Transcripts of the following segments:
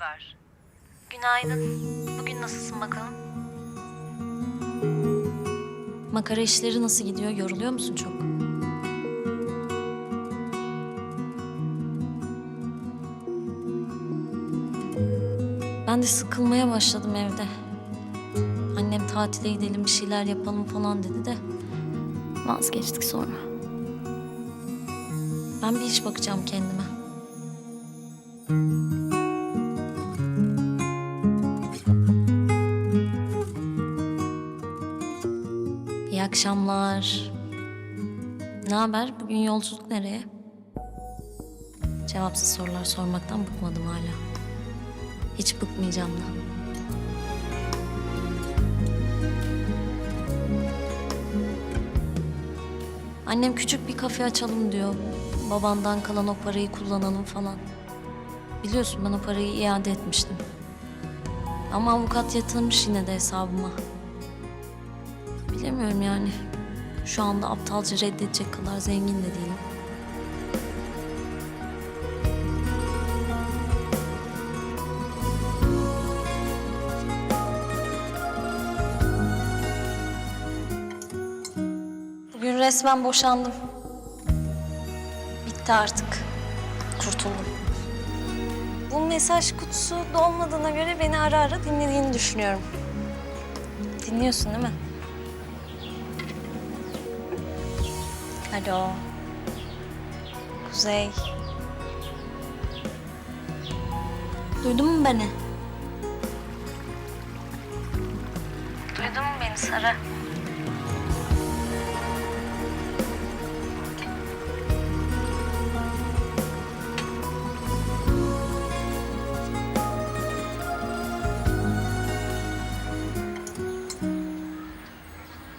ver. Günaydın. Bugün nasılsın bakalım? Makara işleri nasıl gidiyor? Yoruluyor musun çok? Ben de sıkılmaya başladım evde. Annem tatile gidelim bir şeyler yapalım falan dedi de vazgeçtik sonra. Ben bir iş bakacağım kendime. Akşamlar. Ne haber? Bugün yolculuk nereye? Cevapsız sorular sormaktan bıkmadım hala. Hiç bıkmayacağım da. Annem küçük bir kafe açalım diyor. Babandan kalan o parayı kullanalım falan. Biliyorsun ben o parayı iade etmiştim. Ama avukat yatırmış yine de hesabıma. Bilemiyorum yani. Şu anda aptalca reddedecek kadar zengin de değilim. Bugün resmen boşandım. Bitti artık. Kurtuldum. Bu mesaj kutusu dolmadığına göre beni ara ara dinlediğini düşünüyorum. Dinliyorsun değil mi? Alo. Kuzey. Duydun mu beni? Duydun mu beni Sara?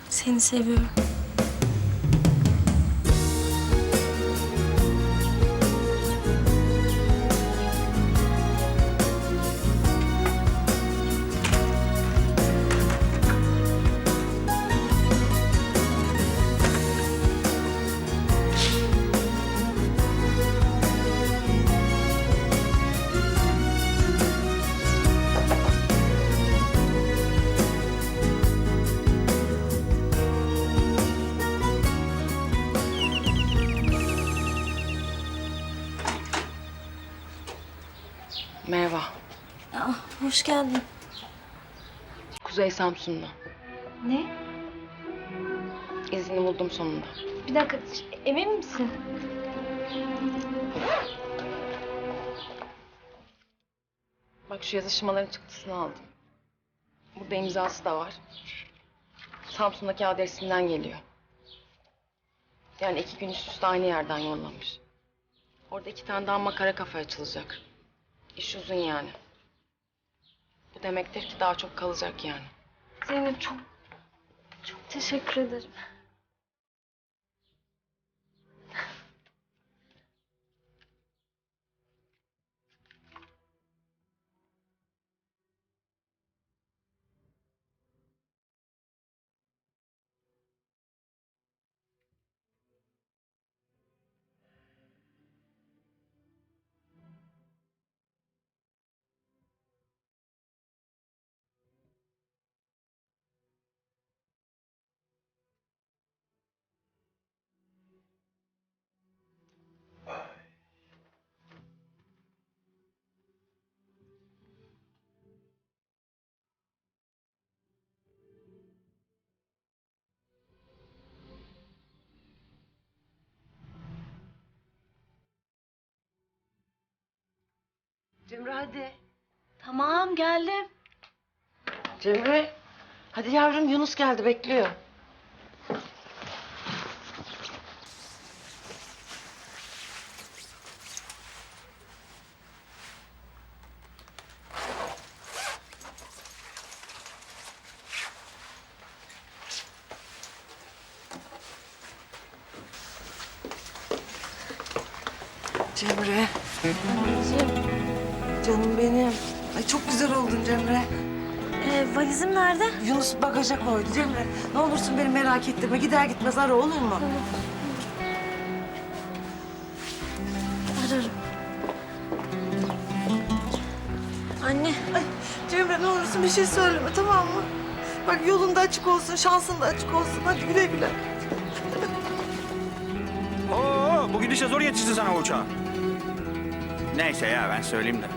Seni seviyorum. Merhaba. Aa, hoş geldin. Kuzey Samsun'da. Ne? İzni buldum sonunda. Bir dakika, emin misin? Bak şu yazışmaların çıktısını aldım. Burada imzası da var. Samsun'daki adresinden geliyor. Yani iki gün üst üste aynı yerden yollamış. Orada iki tane daha makara kafe açılacak. İş uzun yani. Bu demektir ki daha çok kalacak yani. Zeynep çok, çok teşekkür ederim. Cemre hadi. Tamam, geldim. Cemre. Hadi yavrum Yunus geldi bekliyor. Cemre. Canım benim. Ay çok güzel oldun Cemre. Ee, valizim nerede? Yunus bagaja koydu Cemre. Ne olursun beni merak ettirme. Gider gitmez ara olur mu? Ararım. olursun bir şey söyleme tamam mı? Bak yolun da açık olsun, şansın da açık olsun. Hadi güle güle. Oo, bu gidişle zor yetişti sana uçağa. Neyse ya ben söyleyeyim de.